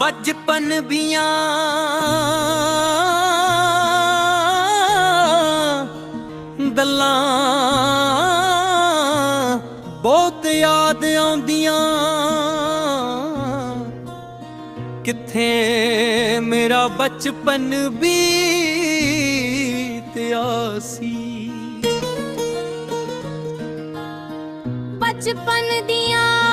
ਬਚਪਨ ਦੀਆਂ ਗੱਲਾਂ ਬਹੁਤ ਯਾਦ ਆਉਂਦੀਆਂ। ਕਿੱਥੇ ਮੇਰਾ ਬਚਪਨ ਬੀਤਿਆ ਸੀ? ਬਚਪਨ ਦੀਆਂ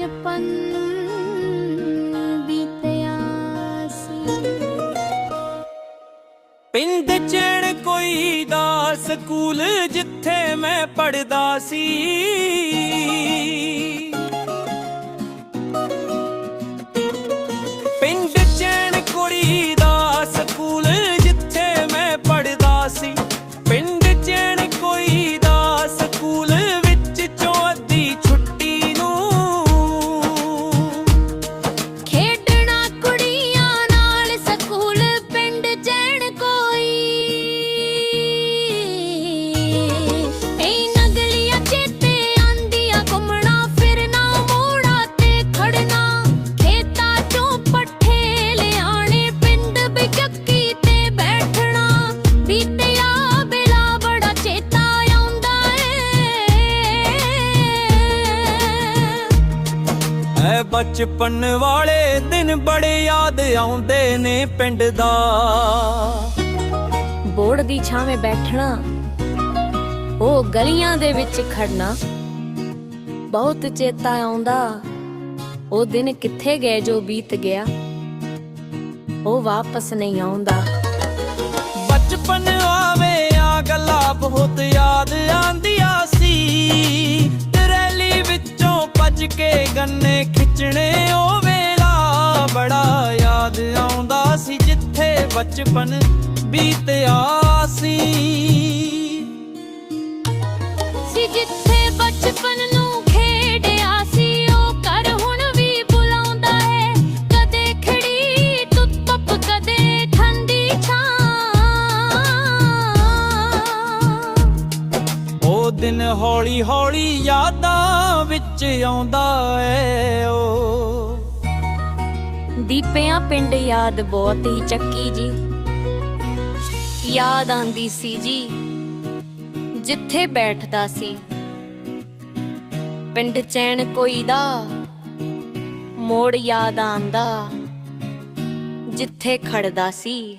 ਬਚਪਨ ਬੀਤਿਆ ਸੀ। ਪਿੰਡ ਚਣ ਕੋਈ ਦਾ ਸਕੂਲ ਜਿੱਥੇ ਮੈਂ ਪੜਦਾ ਸੀ। ਬਚਪਨ ਵਾਲੇ ਦਿਨ ਬੜੇ ਯਾਦ ਆਉਂਦੇ ਨੇ ਪਿੰਡ ਦਾ। ਬੋੜ ਦੀ ਛਾਵੇਂ ਬੈਠਣਾ ਉਹ ਗਲੀਆਂ ਦੇ ਵਿੱਚ ਖੜਨਾ। ਬਹੁਤ ਚੇਤਾ ਆਉਂਦਾ ਉਹ ਦਿਨ ਕਿੱਥੇ ਗਏ ਜੋ ਬੀਤ ਗਿਆ। ਉਹ ਵਾਪਸ ਨਹੀਂ ਆਉਂਦਾ। ਬਚਪਨ ਆਵੇ ਆ ਗੱਲਾਂ ਬਹੁਤ ਯਾਦ ਆਂਦੀਆਂ ਸੀ। ਟਰੈਲੀ ਵਿੱਚੋਂ ਭੱਜ ਕੇ ਗੰਨੇ ਖਿੱਚਣੇ ਉਹ ਵੇਲਾ ਬੜਾ ਯਾਦ ਆਉਂਦਾ ਸੀ ਜਿੱਥੇ ਬਚਪਨ ਬੀਤਿਆ ਸੀ। ਸੀ ਜਿੱਥੇ ਬਚਪਨ ਦਿਨ ਹੌਲੀ ਹੌਲੀ ਯਾਦਾਂ ਵਿੱਚ ਆਉਂਦਾ ਏ ਓ। ਦੀਪਿਆਂ ਪਿੰਡ ਯਾਦ ਬਹੁਤ ਹੀ ਚੱਕੀ ਜੀ। ਯਾਦ ਆਂਦੀ ਸੀ ਜੀ, ਜਿੱਥੇ ਬੈਠਦਾ ਸੀ। ਪਿੰਡ ਚੈਨ ਕੋਈ ਦਾ, ਮੋੜ ਯਾਦ ਆਂਦਾ, ਜਿੱਥੇ ਖੜਦਾ ਸੀ।